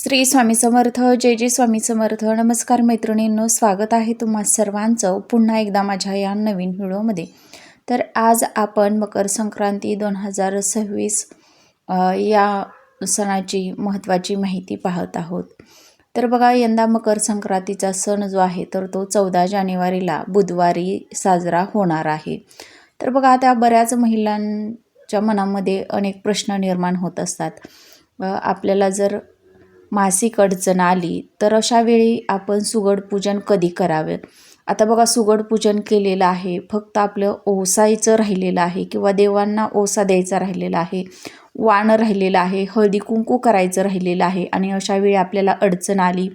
श्री स्वामी समर्थ जय जय स्वामी समर्थ. नमस्कार मैत्रिणींनो स्वागत आहे तुम्हा सर्वांचं पुन्हा एकदा माझ्या या नवीन व्हिडिओमध्ये. तर आज आपण मकर संक्रांती दोन हजार सव्वीस या सणाची महत्त्वाची माहिती पाहत आहोत. तर बघा यंदा मकर संक्रांतीचा सण जो आहे तर तो चौदा जानेवारीला बुधवारी साजरा होणार आहे. तर बघा त्या बऱ्याच महिलांच्या मनामध्ये अनेक प्रश्न निर्माण होत असतात. आपल्याला जर मासिक अडचण आली तर अशा वेळी आपण सुगड पूजन कधी करावे? आता बघा सुगड पूजन केलेलं आहे. फक्त आपलं ओसायचं राहिलेलं आहे किंवा देवांना ओसा द्यायचा राहिलेला आहे वाण राहिलेलं आहे हळदी कुंकू करायचं राहिलेलं आहे आणि अशा वेळी आपल्याला अडचण आली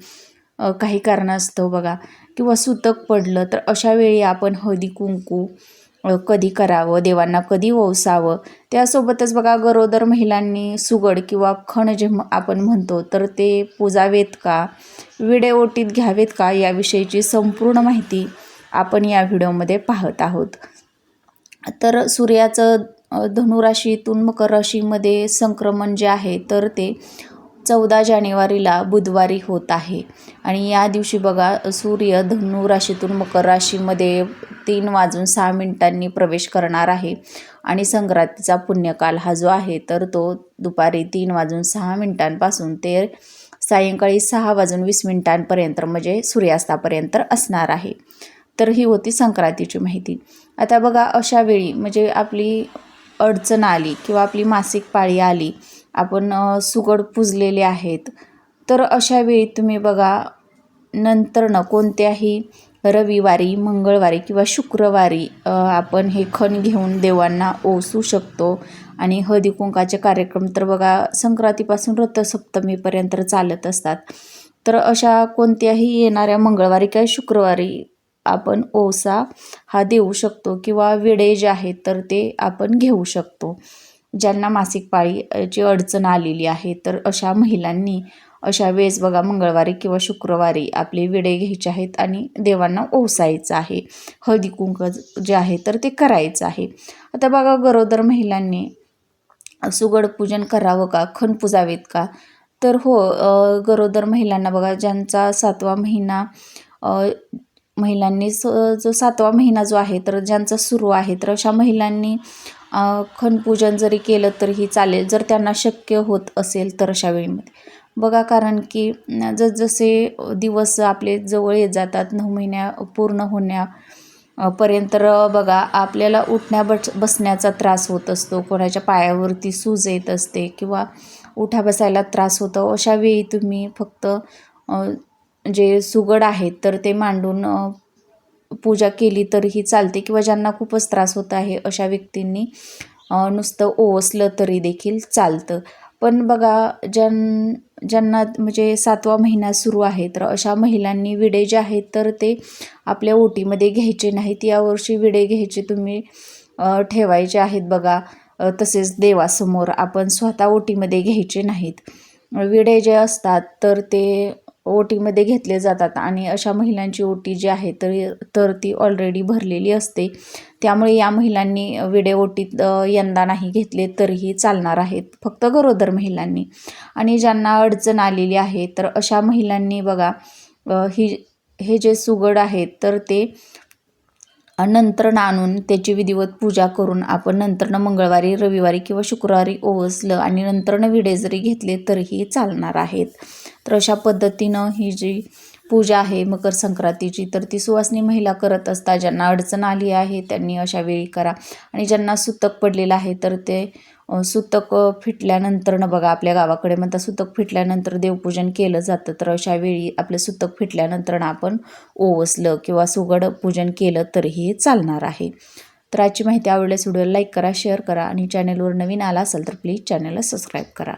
काही कारणास्तव बघा किंवा सुतक पडलं तर अशा वेळी आपण हळदी कुंकू कधी करावं देवांना कधी ओसावं त्यासोबतच बघा गरोदर महिलांनी सुगड किंवा खण जे आपण म्हणतो तर ते पुजावेत का विडेओटीत घ्यावेत का याविषयीची संपूर्ण माहिती आपण या व्हिडिओमध्ये पाहत आहोत. तर सूर्याचं धनुराशीतून मकर राशीमध्ये संक्रमण जे आहे तर ते चौदा जानेवारीला बुधवारी होत आहे. आणि या दिवशी बघा सूर्य धनु राशीतून मकर राशीमध्ये तीन वाजून सहा मिनिटांनी प्रवेश करणार आहे. आणि संक्रांतीचा पुण्यकाल हा जो आहे तर तो दुपारी तीन वाजून सहा मिनिटांपासून ते सायंकाळी सहा वाजून वीस मिनिटांपर्यंत म्हणजे सूर्यास्तापर्यंत असणार आहे. तर ही होती संक्रांतीची माहिती. आता बघा अशा वेळी म्हणजे आपली अडचण आली किंवा आपली मासिक पाळी आली आपण सुगड पुजलेले आहेत. तर अशा वेळी तुम्ही बघा नंतरनं कोणत्याही रविवारी मंगळवारी किंवा शुक्रवारी आपण हे खण घेऊन देवांना ओसू शकतो. आणि हळदी कुंकाचे कार्यक्रम तर बघा संक्रांतीपासून रथसप्तमीपर्यंत चालत असतात. तर अशा कोणत्याही येणाऱ्या मंगळवारी किंवा शुक्रवारी आपण ओसा हा देऊ शकतो किंवा विडे जे आहेत तर ते आपण घेऊ शकतो. ज्यांना मासिक पाळीची अडचण आलेली आहे तर अशा महिलांनी अशा वेळेस बघा मंगळवारी किंवा शुक्रवारी आपले विडे घ्यायचे आहेत आणि देवांना ओसायचं आहे. हळदी कुंक जे आहे तर ते करायचं आहे. आता बघा गरोदर महिलांनी सुगड पूजन करावं का खण पुजावेत का? तर हो गरोदर महिलांना बघा ज्यांचा सातवा महिना महिलांनी स जो सातवा महिना जो आहे तर ज्यांचा सुरू आहे तर अशा महिलांनी खणपूजन जरी केलं तरीही चालेल. जर त्यांना शक्य होत असेल तर अशा वेळीमध्ये. बघा कारण की जसजसे दिवस आपले जवळ येत जातात नऊ महिन्या पूर्ण होण्या पर्यंत बघा आपल्याला उठण्या बस बसण्याचा त्रास होत असतो. कोणाच्या पायावरती सूज येत असते किंवा उठा बसायला त्रास होतो. अशा वेळी तुम्ही फक्त जे सुगड आहेत तर ते मांडून पूजा केली तरीही चालते किंवा ज्यांना खूपच त्रास होत आहे अशा व्यक्तींनी नुसतं ओवसलं तरी देखील चालतं. पण बघा ज्यां ज्यांना म्हणजे सातवा महिना सुरू आहे तर अशा महिलांनी विडे जे आहेत तर ते आपल्या ओटीमध्ये घ्यायचे नाहीत. यावर्षी विडे घ्यायचे तुम्ही ठेवायचे आहेत बघा. तसेच देवासमोर आपण स्वतः ओटीमध्ये घ्यायचे नाहीत. विडे जे असतात तर ते ओटीमध्ये घेतले जातात आणि अशा महिलांची ओटी जी आहे तर तर ती ऑलरेडी भरलेली असते. त्यामुळे या महिलांनी विडे ओटीत यंदा नाही घेतले तरीही चालणार आहेत. फक्त गरोदर महिलांनी. आणि ज्यांना अडचण आलेली आहे तर अशा महिलांनी बघा ही हे जे सुगड आहेत तर ते नंतर आणून त्याची विधिवत पूजा करून आपण नंतरनं मंगळवारी रविवारी किंवा शुक्रवारी ओवसलं आणि नंतरनं विडे जरी घेतले तरीही चालणार आहेत. तर अशा पद्धतीनं ही जी पूजा आहे मकर संक्रांतीची तर ती सुवासनी महिला करत असता ज्यांना अडचण आली आहे त्यांनी अशा वेळी करा. आणि ज्यांना सुतक पडलेलं आहे तर ते सुतक फिटल्यानंतरनं बघा आपल्या गावाकडे म्हणता सुतक फिटल्यानंतर देवपूजन केलं जातं. तर अशा वेळी आपलं सुतक फिटल्यानंतर आपण ओवसलं किंवा सुगड पूजन केलं तरीही चालणार आहे. तर आजची माहिती आवडल्यास व्हिडिओला लाईक करा शेअर करा आणि चॅनलवर नवीन आला असेल तर प्लीज चॅनलला सबस्क्राईब करा.